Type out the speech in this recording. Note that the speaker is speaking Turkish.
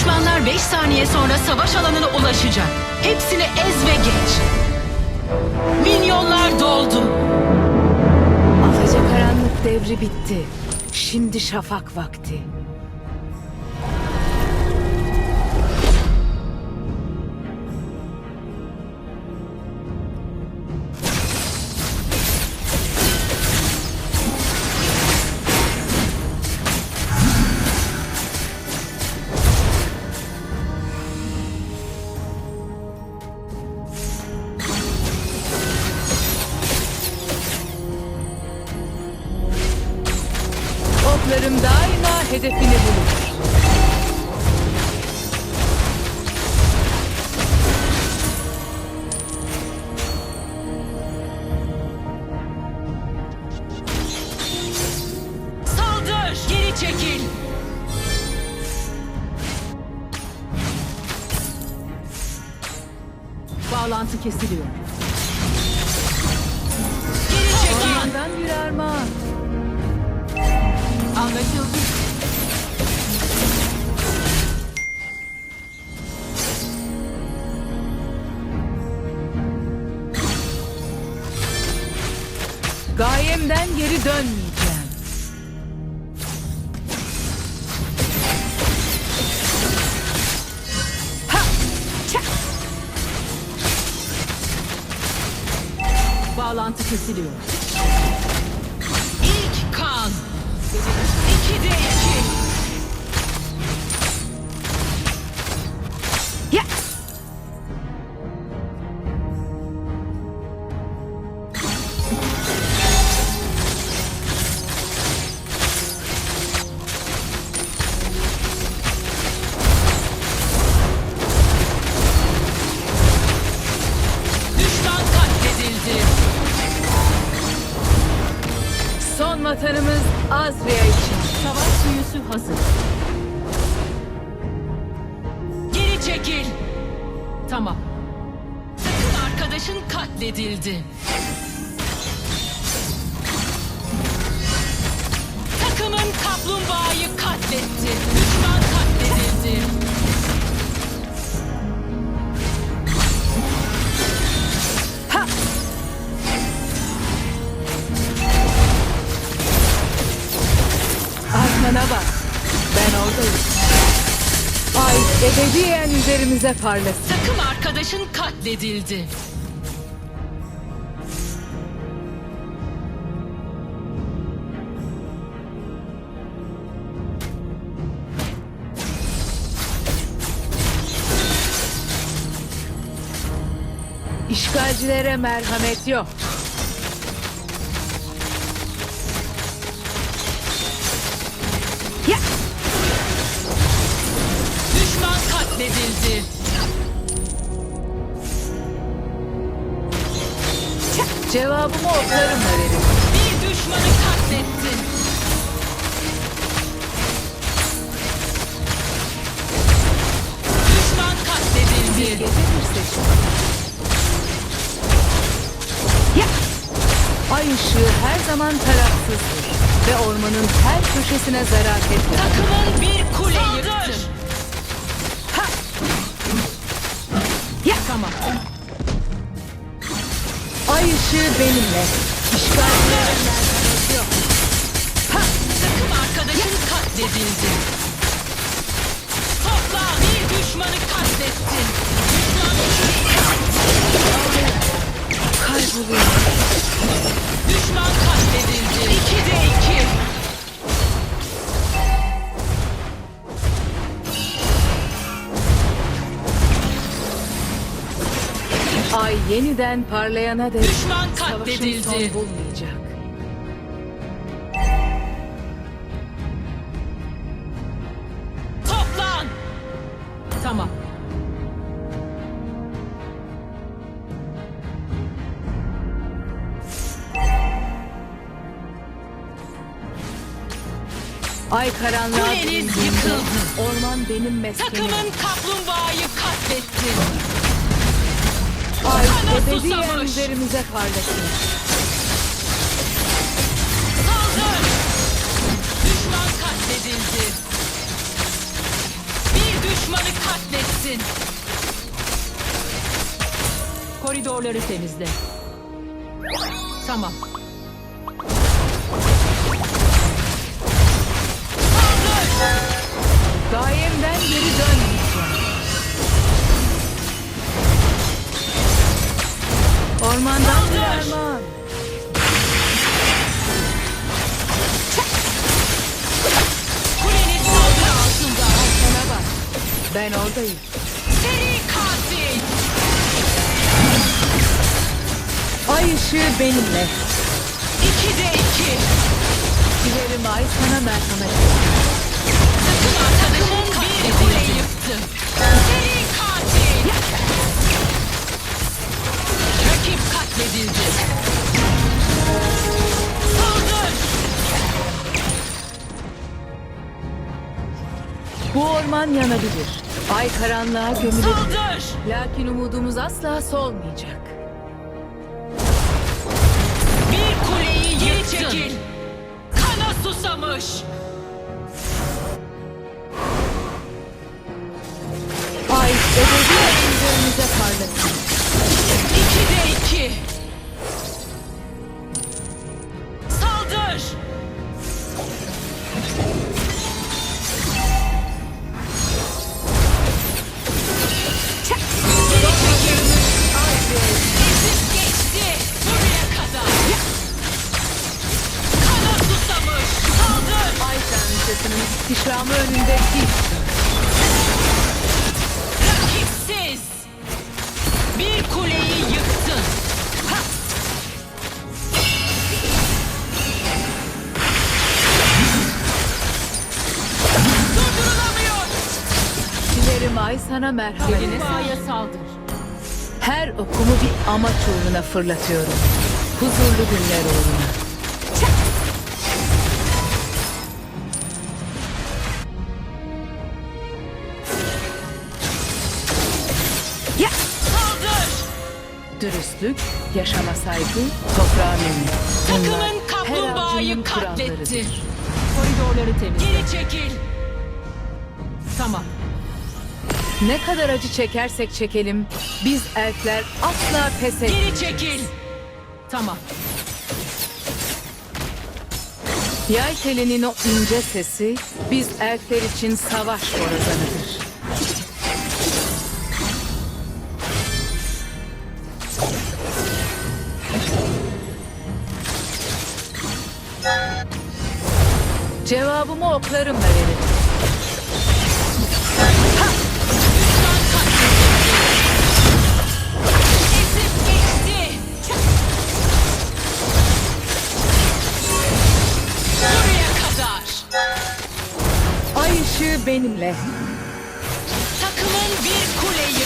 Düşmanlar 5 saniye sonra savaş alanına ulaşacak. Hepsini ez ve geç. Minyonlar doldu. Alacakaranlık devri bitti. Şimdi şafak vakti. Hedefini bulur. Saldır! Geri çekil! Bağlantı kesiliyor. Geri çekil! Ormandan bir armağan. Anlaşıldı. Gayemden geri dönmeyeceğim. Ha! Çak! Bağlantı kesiliyor. İlk kan. İki de iki. Son vatanımız Azria için. Savaş suyusu hazır. Geri çekil. Tamam. Takım arkadaşın katledildi. Arkana bak. Ben oradayım. Ay ebediyen üzerimize parlasın. Takım arkadaşın katledildi. İşgalcilere merhamet yok. Cevabımı oklarımla veririm. Bir düşmanı katlettin. Düşman katledildi. Ya! Ay ışığı her zaman tarafsızdır ve ormanın her köşesine zarar etmez. Takımın bir kule yıktı. Ha! Ya! Tamam. Ay ışığı benimle. Merhamet yok. Ha! Takım arkadaşın katledildi. Topla bir düşmanı katlettin. Ay yeniden parlayana dek Düşman savaşın katledildi. son bulmayacak. Toplan. Tamam. Ay karanlığa Kuleniz yıkıldı. Orman benim meskenim. Takımın kaplumbağayı katletti. Ay ebediyen üzerimize parlasın. Saldır. Düşman katledildi. Bir düşman Düşmanı katletsin. Koridorları temizle. Tamam. Ormandan bir armağan. Kuleniz saldırı altında. Sana bak. Ben oradayım. Seri katil. Ay ışığı benimle. İkide iki. Dilerim ay sana merhamet. Bu orman yanabilir. Ay karanlığa gömülebilir. Saldır. Lakin umudumuz asla solmayacak. Bir kuleyi yıktın. çekil. Kana susamış. Dilerim ay sana merhamet. Eline sahaya saldır. Her okumu bir amaç uğruna fırlatıyorum. Huzurlu günler uğruna. Ya! Saldır. Dürüstlük, yaşama saygı, toprağa. Bunlar Takımın kaplumbağayı katletti. kurallarıdır. Koridorları temizle. Geri çekil. Tamam. Ne kadar acı çekersek çekelim, biz elfler asla pes Geri etmeyiz. çekil. Tamam. Yay telinin o ince sesi, biz elfler için savaş borazanıdır. Cevabımı oklarımla veririm. Benimle. Takımın bir kule yıktı.